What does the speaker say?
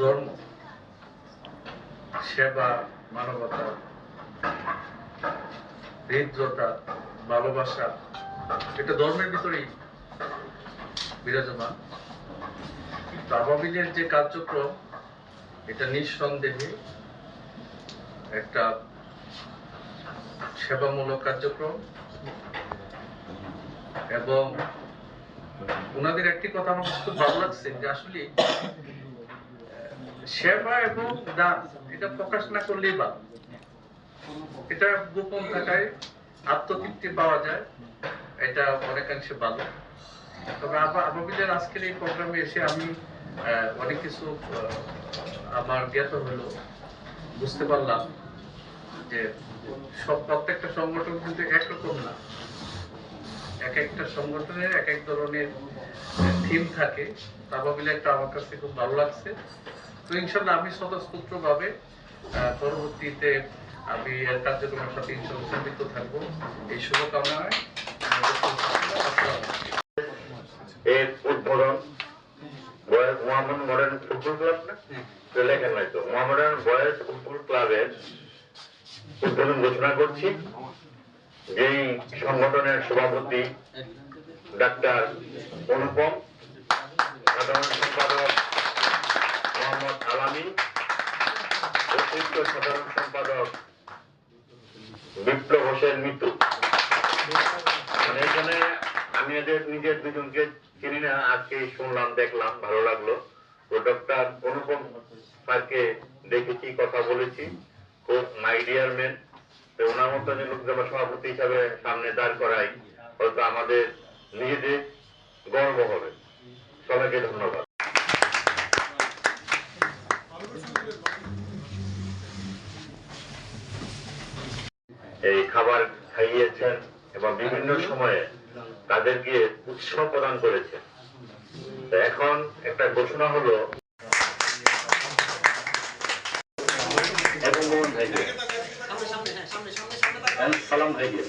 ধর্ম, সেবা, মানবতা হৃদ্রতা ভালোবাসা, এটা ধর্মের ভিতরেই বিরাজমান। তো আবাবিলের যে কার্যক্রম, এটা নিঃসন্দেহে একটা সেবামূলক কার্যক্রম এবং ওনাদের একটি কথা আমার খুব ভালো লাগছে যে আসলে সেবা এবং দান, এটা প্রকাশ না করলেই ভালো এটা গোপন থাকায় আত্মতৃপ্তি পাওয়া যায়, এটা অনেকাংশে ভালো তবে আবার আবাবিলের আজকের এই প্রোগ্রামে এসে আমি অনেক কিছু আমার জ্ঞাত হলো। বুঝতে পারলাম যে সব প্রত্যেকটা সংগঠন কিন্তু একরকম না। এক একটা সংগঠনের, এক এক ধরনের থিম থাকে। তাবাবিলে একটা আমার কাছে খুব ভালো লাগছে। তো ইনশাল্লাহ আমি স্বতঃস্ফূর্ত ভাবে পরবর্তীতে আমি এর কার্যক্রমের সাথে ইনশাল্লাহ সম্পৃক্ত থাকব। এই শুভকামনায় এর উদ্বোধন boys Mohammad modern football club না? তো হয়তো। মোহাম্মদান বয়েজ ফুটবল ক্লাবের উদ্বোধন ঘোষণা করছি। যেই সংগঠনের সভাপতি ডাক্তার অনুপম সাধারণ সম্পাদক মোহাম্মদ আলামী অতিরিক্ত সাধারণ সম্পাদক বিপ্লব হোসেন মিতু। মানে এখানে আমি এদের নিজের দুজনকে চিনি না, আজকে শুনলাম, দেখলাম, ভালো লাগল। তো ডক্টর অনুপম স্যারকে দেখেছি, কথা বলেছি। খুব মাই ডিয়ার ম্যান তো ওনার মতো যে লোককে সভাপতি হিসাবে সামনে দাঁড় করাই, হয়তো আমাদের নিজেদের গর্ব হবে। সবাইকে ধন্যবাদ। এই খাবার খাইয়েছেন এবং বিভিন্ন সময়ে তাদেরকে উৎসাহ প্রদান করেছেন। তো এখন একটা ঘোষণা হলো সালাম ভাইকে।